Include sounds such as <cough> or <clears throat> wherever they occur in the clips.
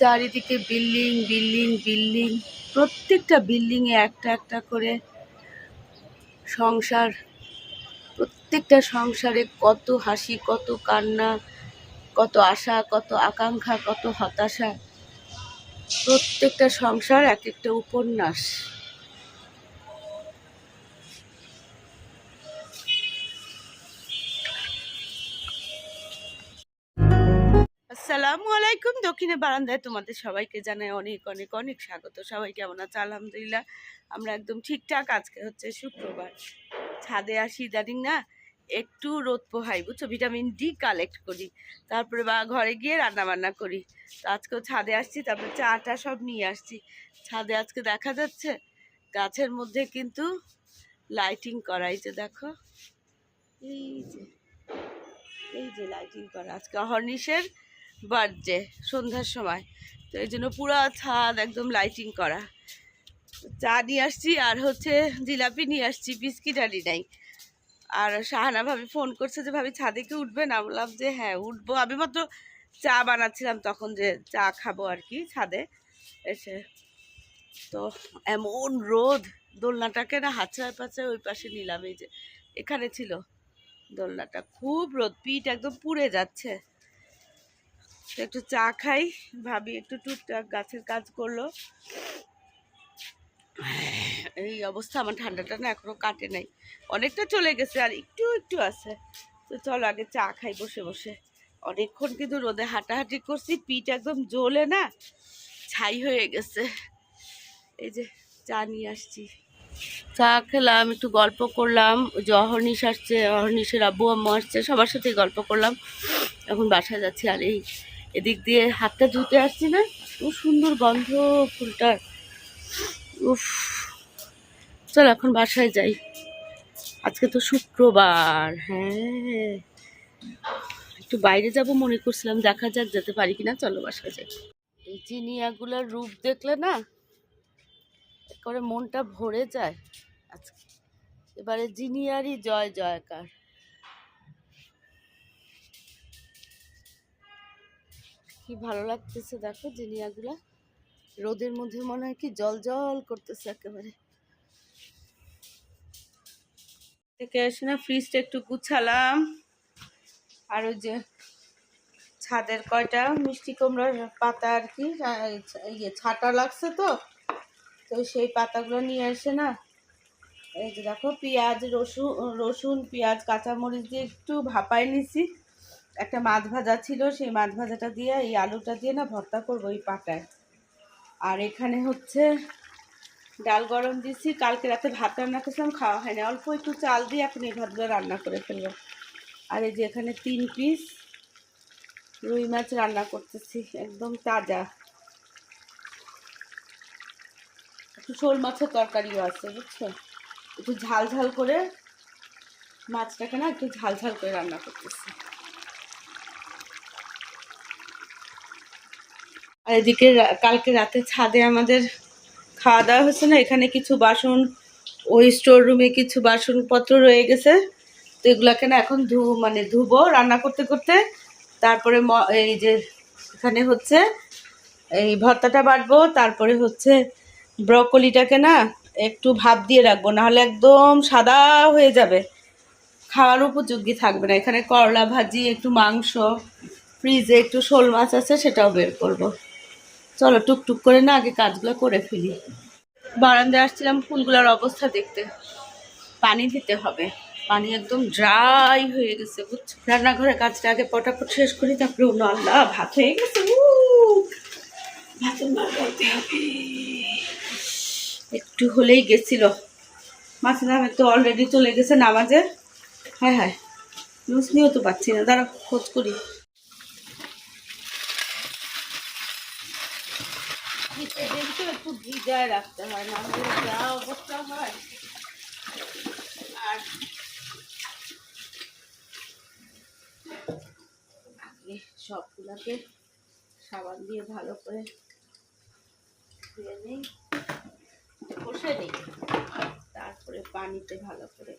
চারিদিকে building building building. প্রত্যেকটা বিল্ডিংয়ে একটা একটা করে সংসার। প্রত্যেকটা সংসারে কত হাসি, কত কান্না, কত আশা, কত আকাঙ্ক্ষা, কত হতাশা। প্রত্যেকটা সংসার এক একটা উপন্যাস। আসসালামু আলাইকুম। দক্ষিণে বারান্দায় তোমাদের সবাইকে জানাই অনেক অনেক অনেক স্বাগত। সবাই কেমন আছে? আলহামদুলিল্লাহ, আমরা একদম ঠিকঠাক। আজকে হচ্ছে শুক্রবার। ছাদে আসি ইদানিং না, একটু রোদ পোহাই, বুঝছ? ভিটামিন ডি কালেক্ট করি। তারপরে বা ঘরে গিয়ে রান্না বান্না করি। তো আজকেও ছাদে আসছি, তারপরে চাটা সব নিয়ে আসছি। ছাদে আজকে দেখা যাচ্ছে, গাছের মধ্যে কিন্তু লাইটিং করাই যে দেখো, এই যে এই যে লাইটিং করা। আজকে অহর্নিশের বার্থডে সন্ধ্যার সময়। তো এই জন্য পুরো ছাদ একদম লাইটিং করা। চা নিয়ে আসছি আর হচ্ছে জিলাপি নিয়ে আসছি, বিস্কিট আনি নাই আর শাহানা ভাবি ফোন করছে যে, ভাবি, ছাদে কি উঠবে না? বললাম যে হ্যাঁ উঠবো। আমি মাত্র চা বানাচ্ছিলাম তখন যে, চা খাব আর কি ছাদে এসে। তো এমন রোদ, দোলনাটাকে না হাতছাড়া পাচ্ছে ওই পাশে নিলাম, এই যে এখানে ছিল দোলনাটা। খুব রোদ, পিঠ একদম পুড়ে যাচ্ছে। একটু চা খাই। ভাবি একটু টুকটাক গাছের কাজ করল। এই অবস্থা, আমার ঠান্ডাটা না এখনও কাটে নাই। অনেকটা চলে গেছে আর একটু একটু আছে। তো চলো আগে চা খাই বসে বসে। অনেকক্ষণ কিন্তু রোদে হাঁটাহাঁটি করছি, পিঠ একদম জ্বলে না, ছাই হয়ে গেছে। এই যে চা নিয়ে আসছি। চা খেলাম, একটু গল্প করলাম। ওই যে অহর্নিশ আসছে, অহর্নিশের আব্বু আম্মু আসছে, সবার সাথে গল্প করলাম। এখন বাসায় যাচ্ছি আর এই এদিক দিয়ে হাতটা ধুতে আসছি না। খুব সুন্দর গন্ধ ফুলটার। উফ। চল, এখন বাসায় যাই। আজকে তো শুক্রবার হ্যাঁ। একটু বাইরে যাব মনে করছিলাম, দেখা যাক যেতে পারি কিনা। চলো, বাসায় যাই। এই জিনিয়াগুলোর রূপ দেখলে না করে মনটা ভরে যায়। আজকে এবারে জিনিয়ারই জয়, জয়কার। কি ভালো লাগতেছে দেখো জিনিয়াগুলা। রোদের মধ্যে মনে হয় কি জল জল করতেছে একেবারে। থেকে এসে না ফ্রিজটা একটু গুছালাম। আর ওই যে ছাদের কয়টা মিষ্টি কুমড়ার পাতা আর কি ইয়ে ছাটা লাগছে তো। তো সেই পাতাগুলো নিয়ে এসে না এই যে দেখো পেঁয়াজ, রসুন রসুন, পেঁয়াজ, কাঁচামরিচ দিয়ে একটু ভাপায় নিছি। একটা মাছ ভাজা ছিল, সেই মাছ ভাজাটা দিয়ে এই আলুটা দিয়ে না ভর্তা করব এই পাটায়। আর এখানে হচ্ছে ডাল গরম দিছি কালকে রাতে ভাত রান্না করছিলাম, খাওয়া হয়নি। অল্প একটু চাল দিয়ে এখন এই ভাতগুলো রান্না করে ফেলব। আর এই যে এখানে তিন পিস রুই মাছ রান্না করতেছি, একদম তাজা। একটু শোল মাছের তরকারিও আছে, বুঝছ? একটু ঝাল ঝাল করে মাছটাকে না একটু ঝাল ঝাল করে রান্না করতেছি। আর এদিকে কালকে রাতে ছাদে আমাদের খাওয়া দাওয়া হচ্ছে না, এখানে কিছু বাসন, ওই স্টোর রুমে কিছু বাসনপত্র রয়ে গেছে। তো এগুলাকে না এখন ধু মানে ধুবো রান্না করতে করতে। তারপরে এই যে এখানে হচ্ছে এই ভর্তাটা বাটবো, তারপরে হচ্ছে ব্রকলিটাকে না একটু ভাপ দিয়ে রাখব, নাহলে একদম সাদা হয়ে যাবে। খাওয়ার উপযোগী থাকবে না, এখানে করলা ভাজি, একটু মাংস ফ্রিজে একটু শোল মাছ আছে সেটাও বের করব। চলো টুকটুক করে না আগে কাজগুলো করে ফেলি। বারান্দায় আসছিলাম ফুলগুলোর অবস্থা দেখতে। পানি দিতে হবে। পানি একদম ড্রাই হয়ে গেছে, বুঝছ? রান্নাঘরের কাজটা আগে পটাপট শেষ করি, তারপরে অন্য আল্লাহ, ভাত হয়ে গেছে ভাতের একটু হলেই গেছিল। মাসিনা আমি তো অলরেডি চলে গেছে নামাজে। হ্যাঁ হ্যাঁ নিউজ নিয়েও তো পাচ্ছি না। দাঁড়া খোঁজ করি শীতের দিন তো একটু ভিজায় রাখতে হয় না হলে যা অবস্থা হয়। আর সবগুলাকে সাবান দিয়ে ভালো করে ধুয়ে নিই কষে নিই তারপরে পানিতে ভালো করে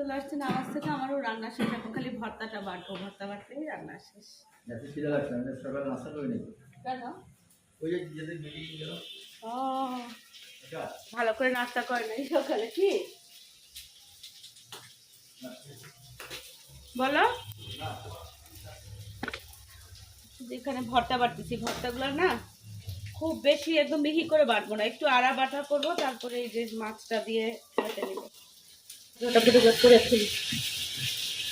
চলে আসছে নামাজ থেকে আমারও রান্না শেষ এখন খালি ভর্তাটা বাটবো ভর্তা বাটতেই রান্না শেষ। এত খিদে লাগছে আমি সকালে নাস্তা করে নিই। কেন? ওই যে গেল ও ভালো করে নাস্তা করে নাই সকালে কি? বলো। যেখানে ভর্তা বাটতেছি ভর্তাগুলো না খুব বেশি একদম মিহি করে বাটবো না একটু আড়া বাটা করব তারপরে এই যে মাছটা দিয়ে নিব। ওটা ফুটে করে ফেলি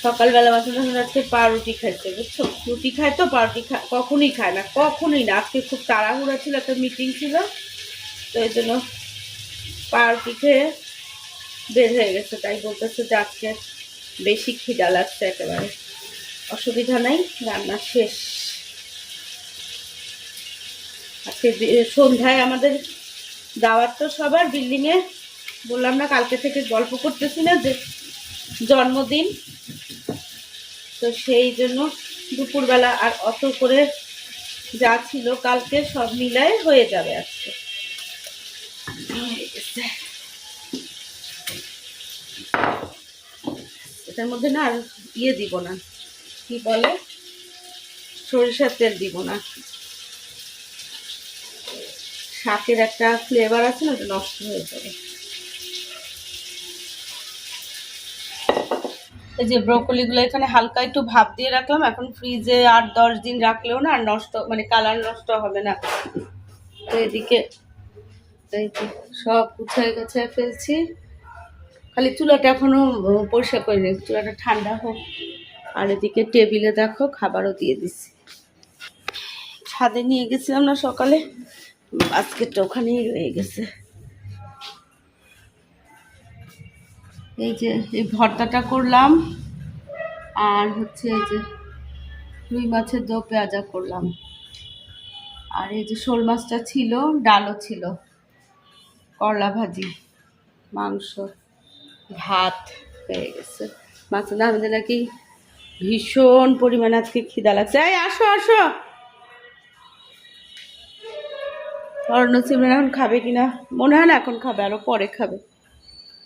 সকালবেলা বাসন টাসন আজকে পাউরুটি খাইছে বুঝছ? রুটি খায় তো, পাউরুটি খা কখনোই খায় না, কখনোই না। আজকে খুব তাড়াহুড়া ছিল, একটা মিটিং ছিল, তো এই জন্য পাউরুটি খেয়ে বের হয়ে গেছে। তাই বলতেছে যে আজকে বেশি খিদা লাগছে একেবারে। অসুবিধা নাই, রান্না শেষ। আজকে সন্ধ্যায় আমাদের দাওয়াত তো সবার বিল্ডিংয়ে বললাম না, কালকে থেকে গল্প করতেছি না যে জন্মদিন। তো সেই জন্য দুপুরবেলা আর অত করে যা ছিল কালকে সব মিলায় হয়ে যাবে আজকে। এটার মধ্যে না আর ইয়ে দিব না, কি বলে? সরিষার তেল দিব না। শাকের একটা ফ্লেভার আছে না, ওটা নষ্ট হয়ে যাবে। এই যে ব্রোকলিগুলো এখানে হালকা একটু ভাপ দিয়ে রাখলাম। এখন ফ্রিজে আট দশ দিন রাখলেও না আর নষ্ট মানে কালার নষ্ট হবে না। তো এদিকে সব গুছায় গাছায় ফেলছি। খালি চুলাটা এখনও উম, পরিষ্কার করে নিই চুলাটা ঠান্ডা হোক। আর এদিকে টেবিলে দেখো খাবারও দিয়ে দিছি। ছাদে নিয়ে গেছিলাম না সকালে। বাস্কেটটা ওখানেই রয়ে গেছে। এই যে, এই ভর্তাটা করলাম। আর হচ্ছে এই যে রুই মাছের দো পেঁয়াজা করলাম। আর এই যে শোল মাছটা ছিল, ডালও ছিল। করলা ভাজি, মাংস, ভাত হয়ে গেছে। মাছের আমাদের নাকি ভীষণ পরিমাণে আজকে খিদা লাগছে। এই, আসো আসো। অরণ্য সিমরান এখন খাবে কিনা? মনে হয় না এখন খাবে, আরও পরে খাবে।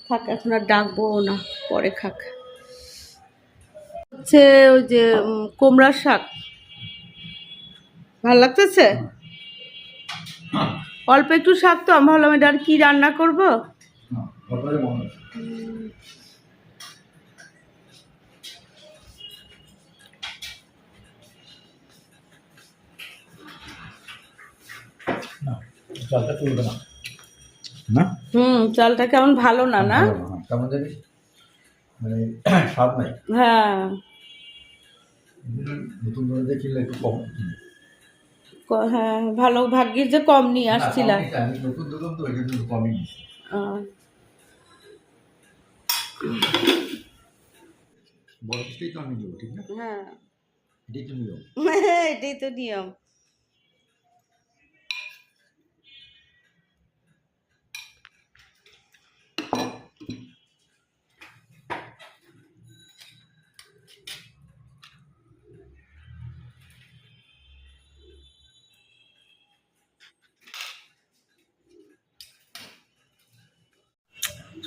থাক এখন আর ডাকবো না পরে খাক। হচ্ছে ওই যে কুমড়ার শাক। ভালো লাগতেছে? অল্প একটু শাক তো আমি ভাবলাম এটা আর কি রান্না করব? না তারপরে না চালটা তুলবে না। না? হুম চালটা কেমন ভালো না না? ভালো কেমন জানি? মানে <clears throat> স্বাদ নাই। হ্যাঁ। নতুন করে একটু কম। হ্যাঁ ভালো ভাগ্যের যে কম নিয়ে আসছিলাম নতুন তো কমই বড় পিসটাই তো আমি ঠিক না? হ্যাঁ। এটাই তো নিয়ম। <laughs> এটাই তো নিয়ম।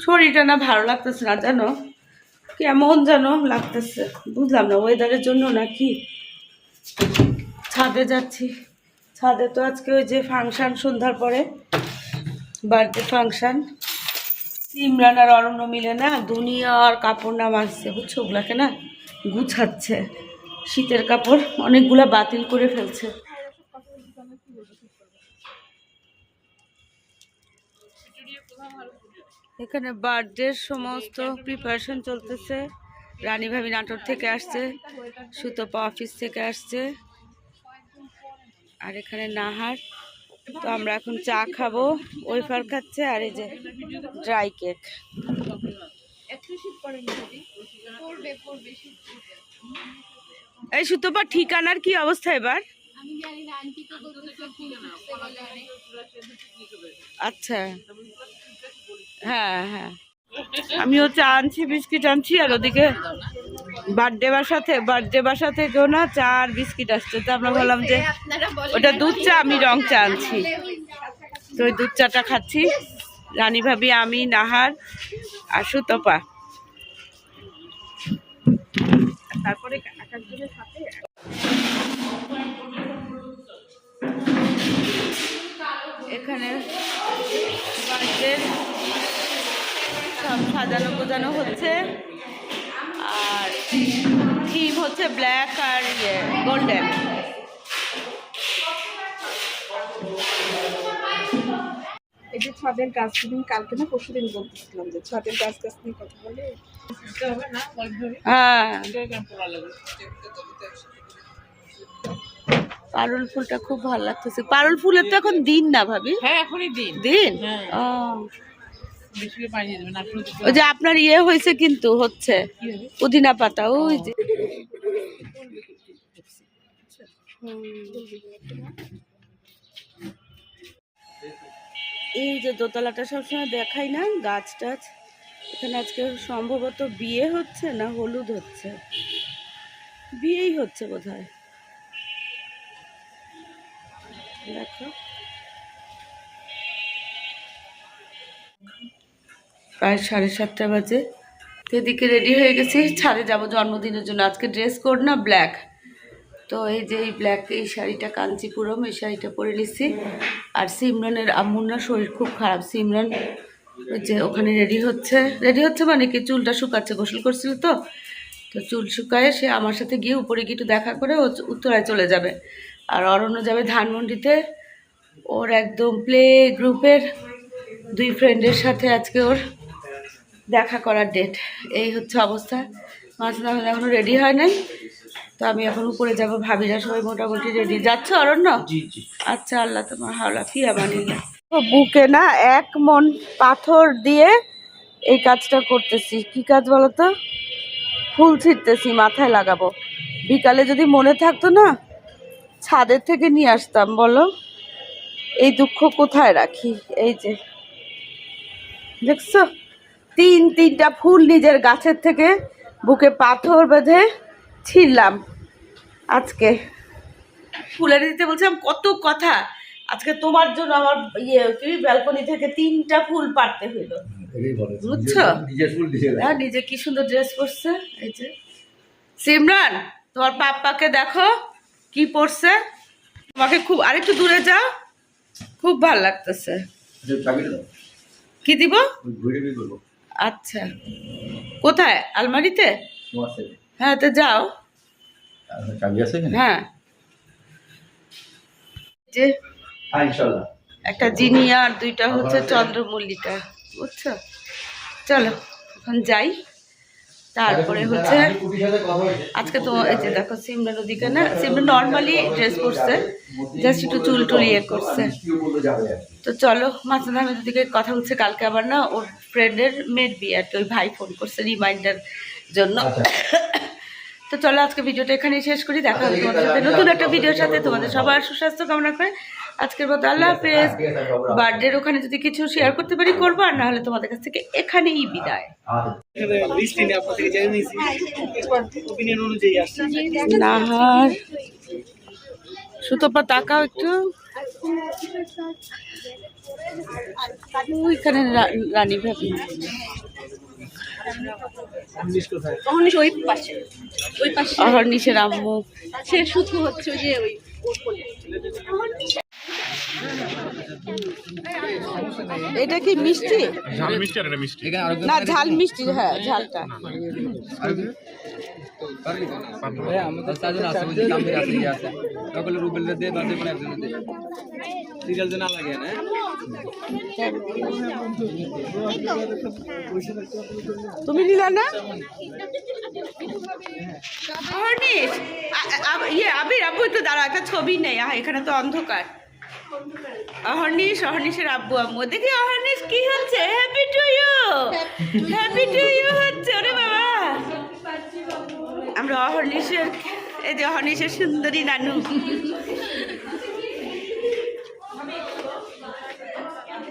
শরীরটা না ভালো লাগতেছে না, জানো? কেমন যেন লাগতেছে। বুঝলাম না ওয়েদারের জন্য নাকি? ছাদে যাচ্ছি। ছাদে তো আজকে ওই যে ফাংশান সন্ধ্যার পরে বার্থডে ফাংশন ইমরান আর অরণ্য মিলে না দুনিয়ার কাপড় না মারছে বুঝছ? ওগুলাকে না গুছাচ্ছে। শীতের কাপড় অনেকগুলা বাতিল করে ফেলছে। এখানে বার্থডের সমস্ত প্রিপারেশন চলতেছে। রানী ভাবি নাটোর থেকে আসছে, সুতপা অফিস থেকে আসছে, আর এখানে নাহার। তো আমরা এখন চা খাব, ওয়েফার খাচ্ছে, আর এই যে ড্রাই কেক এই সুতপা, ঠিকানার কি অবস্থা এবার? আচ্ছা। হ্যাঁ হ্যাঁ। আমিও চা আনছি, বিস্কিট আনছি, আর ওদিকে বার্থডে বাসাতে বার্থডে বাসা থেকেও না চা আর বিস্কিট আসছে। তো আমরা বললাম যে ওটা দুধ চা, আমি রং চা আনছি। তো ওই দুধ চাটা খাচ্ছি। রানী ভাবি, আমি, নাহার আর সুতপা তারপরে এখানে বাড়িতে সব সাজানো গোজানো হচ্ছে। আর থিম হচ্ছে ব্ল্যাক আর ইয়ে গোল্ডেন। এই যে ছাদের গাছ দিন কালকে না পরশু দিন বলতেছিলাম যে ছাদের গাছ গাছ নিয়ে কথা বলে। হ্যাঁ। পারুল ফুলটা খুব ভালো লাগতেছে। পারুল ফুলের তো এখন দিন না ভাবি? হ্যাঁ এখনই দিন। দিন? হ্যাঁ। ও। ওই যে আপনার ইয়ে হয়েছে কিন্তু হচ্ছে। পুদিনা পাতা ওই যে। এই যে দোতলাটা সবসময় দেখাই না গাছ টাছ। এখানে আজকে সম্ভবত বিয়ে হচ্ছে না হলুদ হচ্ছে? বিয়েই হচ্ছে বোধ হয় দেখো। প্রায় সাড়ে সাতটা বাজে। তো এদিকে রেডি হয়ে গেছি। ছাদে যাব জন্মদিনের জন্য। আজকে ড্রেস কোড না ব্ল্যাক তো এই যে এই ব্ল্যাক এই শাড়িটা কাঞ্চিপুরম এই শাড়িটা পরে নিচ্ছি আর সিমরানের আম্মুর শরীর খুব খারাপ। সিমরান ওই যে ওখানে রেডি হচ্ছে। রেডি হচ্ছে মানে কি? চুলটা শুকাচ্ছে, গোসল করছিল তো। তো চুল শুকায় সে আমার সাথে গিয়ে উপরে গিয়ে একটু দেখা করে ও উত্তরায় চলে যাবে। আর অরণ্য যাবে ধানমন্ডিতে। ওর একদম প্লে গ্রুপের দুই ফ্রেন্ডের সাথে আজকে ওর দেখা করার ডেট এই হচ্ছে অবস্থা। মাঝখানে আমি এখনও রেডি হয় নাই। তো আমি এখন উপরে যাব ভাবিরা সবাই মোটামুটি রেডি যাচ্ছে অরণ্য? আচ্ছা আল্লাহ তোমার হাওলা ফিরা মানিল্লা বুকে না এক মন পাথর দিয়ে এই কাজটা করতেছি। কি কাজ বলো তো ফুল ছিটতেছি মাথায় লাগাবো। বিকালে যদি মনে থাকতো না ছাদের থেকে নিয়ে আসতাম বলো? এই দুঃখ কোথায় রাখি? এই যে দেখছ? তিন তিনটা ফুল নিজের গাছের থেকে বুকে পাথর বেঁধে ছিঁড়লাম আজকে। ফুলের দিতে বলছিলাম কত কথা। আজকে তোমার জন্য আমার ইয়ে কি ব্যালকনি থেকে তিনটা ফুল পাড়তে হইল। বুঝছ? নিজে নিজে কি সুন্দর ড্রেস পরছে এই যে। সিমরান তোমার পাপ্পাকে দেখো। কি পড়ছে? তোমাকে খুব আরেকটু দূরে যাও। খুব ভালো লাগতেছে। কি দিব? আচ্ছা। কোথায়? আলমারিতে? হ্যাঁ তো যাও। হ্যাঁ। যে হ্যাঁ একটা জিনিয়া আর দুইটা হচ্ছে চন্দ্রমল্লিকা। বুঝছ? চলো এখন যাই। তারপরে হচ্ছে আজকে তো এই যে দেখো সিমরান ওদিকে না সিমরান নর্মালি ড্রেস পরছে জাস্ট একটু চুল টুল ইয়ে করছে। তো চলো মাঝখানে আমি দিকে কথা হচ্ছে কালকে আবার না ওর ফ্রেন্ডের মেয়ের বিয়ে আর কি ওই ভাই ফোন করছে রিমাইন্ডার জন্য। তো চলো আজকে ভিডিওটা এখানেই শেষ করি দেখা হবে তোমাদের সাথে নতুন একটা ভিডিওর সাথে। তোমাদের সবার সুস্বাস্থ্য কামনা করে আজকের মতো আল্লাহ হাফেজ। বার্থডের ওখানে যদি কিছু শেয়ার করতে পারি করব আর না হলে তোমাদের কাছ থেকে এখানেই বিদায়। নাহার। সুতপা তাকাও একটু। ওইখানে রানী ভাবি। ওই পাশে। ওই পাশে। অহর্নিশের আম্মু। সে শুধু হচ্ছে যে ওই। এটা কি মিষ্টি? ঝাল মিষ্টি আর এটা মিষ্টি। না ঝাল মিষ্টি হ্যাঁ ঝালটা। আমাদের চারজন আছে ওই যে আছে ইয়ে আছে। সকলে রুবেল দে বাদে মানে একজন দে। সিরিয়াল যে লাগে না? তুমি নিলা না? ইয়ে আবির আব্বু তো দাঁড়া একটা ছবি নেই আহ এখানে তো অন্ধকার। অহর্নিশ, অহর্নিশের আব্বু, আম্মু। দেখি অহর্নিশ, কি হচ্ছে? Happy to you happy to you হচ্ছে, ওরে বাবা! আমরা অহর্নিশের, এই যে অহর্নিশের সুন্দরী নানু।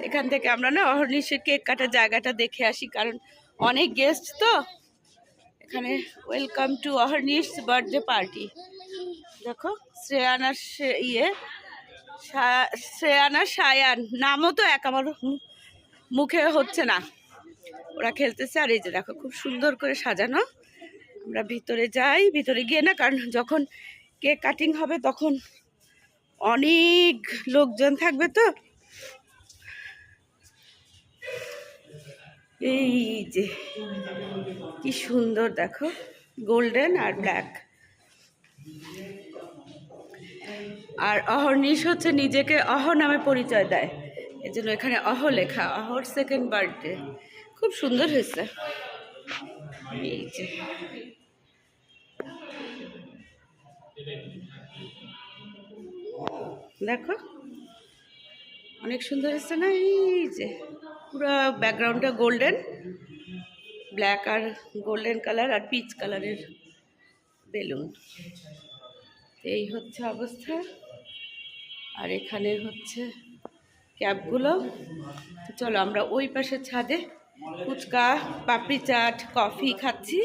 এখান থেকে আমরা না অহর্নিশের কেক কাটার জায়গাটা দেখে আসি, কারণ অনেক গেস্ট তো। এখানে welcome to Aharnish birthday party দেখো, শ্রেয়ানার ইয়ে শ্রেয়ানা, সায়ান, নামও তো এক, আমার মুখে হচ্ছে না। ওরা খেলতেছে, আর এই যে দেখো, খুব সুন্দর করে সাজানো। আমরা ভিতরে যাই, ভিতরে গিয়ে না, কারণ যখন কেক কাটিং হবে তখন অনেক লোকজন থাকবে তো। এই যে, কি সুন্দর দেখো, গোল্ডেন আর ব্ল্যাক। আর অহর্নিশ হচ্ছে নিজেকে অহ নামে পরিচয় দেয়। এজন্য এখানে অহ লেখা, অহর সেকেন্ড বার্থডে খুব সুন্দর হয়েছে। এই যে। দেখো, অনেক সুন্দর হয়েছে না? এই যে, পুরো ব্যাকগ্রাউন্ডটা গোল্ডেন ব্ল্যাক আর গোল্ডেন কালার আর পিচ কালারের বেলুন। এই হচ্ছে অবস্থা। আর এখানে হচ্ছে ক্যাবগুলো চলো আমরা ওই পাশে ছাদে ফুচকা, পাপড়ি চাট, কফি খাচ্ছি।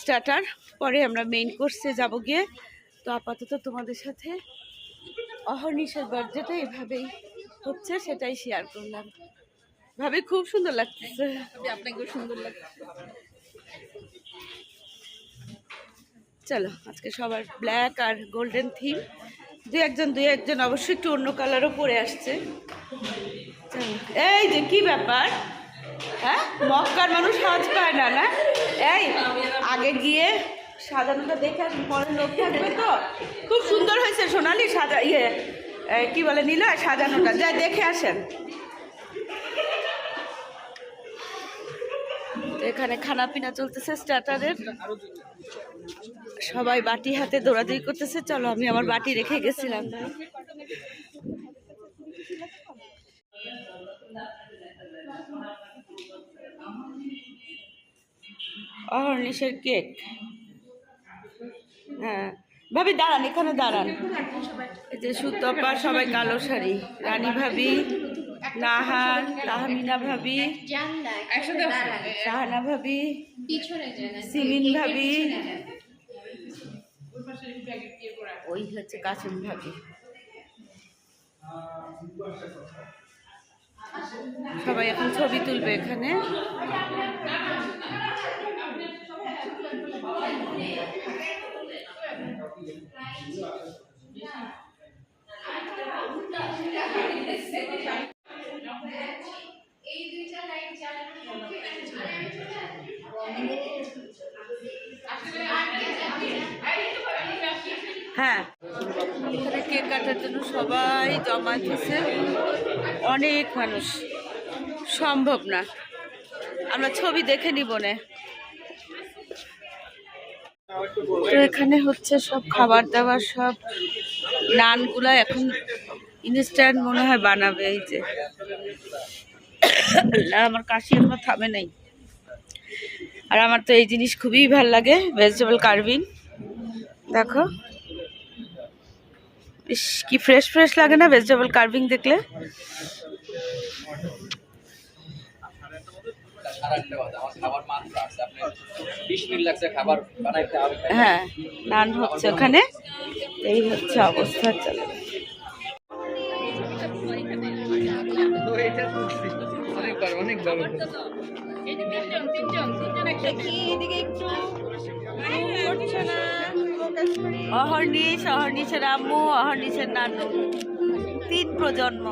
স্টার্টার, পরে আমরা মেইন কোর্সে যাব গিয়ে। তো আপাতত তোমাদের সাথে অহর্নিশের বার্থডেটা এভাবেই হচ্ছে, সেটাই শেয়ার করলাম। ভাবে, খুব সুন্দর লাগতেছে। আপনাকে সুন্দর লাগছে। চলো, আজকে সবার ব্ল্যাক আর গোল্ডেন থিম দু একজন, দুই একজন, অবশ্যই একটু অন্য কালারও পরে আসছে। এই যে কি ব্যাপার? হ্যাঁ মক্কার মানুষ সাজ পায় না না? এই, আগে গিয়ে সাজানোটা দেখে আসুন পরে লোক থাকবে তো। খুব সুন্দর হয়েছে সোনালি সাজা ইয়ে কি বলে, নিল সাজানোটা। যা দেখে আসেন। এখানে খানা পিনা চলতেছে স্টার্টারের সবাই বাটি হাতে দৌড়াদৌড়ি করতেছে চলো আমি আমার বাটি রেখে গেছিলাম। অহর্নিশের কেক। হ্যাঁ। ভাবি দাঁড়ান এখানে দাঁড়ান। এই যে সুতপা সবাই কালো শাড়ি। রানী ভাবি নাহার তাহমিনা ভাবি শাহানা ভাবি সিমিন ভাবি ওই হচ্ছে কাসিম ভাবি সবাই এখন ছবি তুলবে এখানে। হ্যাঁ এখানে কেক কাটার জন্য সবাই জমা হয়েছে অনেক মানুষ। সম্ভব না। আমরা ছবি দেখে নিব না। তো এখানে হচ্ছে সব খাবার দাবার সব নানগুলা এখন ইনস্ট্যান্ট মনে হয় বানাবে এই যে। আমার কাশি এখনও থামে নাই। আর আমার তো এই জিনিস খুবই ভালো লাগে ভেজিটেবল কার্ভিং দেখো। ইস কি ফ্রেশ ফ্রেশ লাগে না ভেজিটেবল কার্ভিং দেখলে? হ্যাঁ নান হচ্ছে ওখানে। এই হচ্ছে অবস্থা চলো। অনেকবার অনেকবার অহর্নিশ অহর্নিশের আম্মু অহর্নিশের নানু। তিন প্রজন্ম।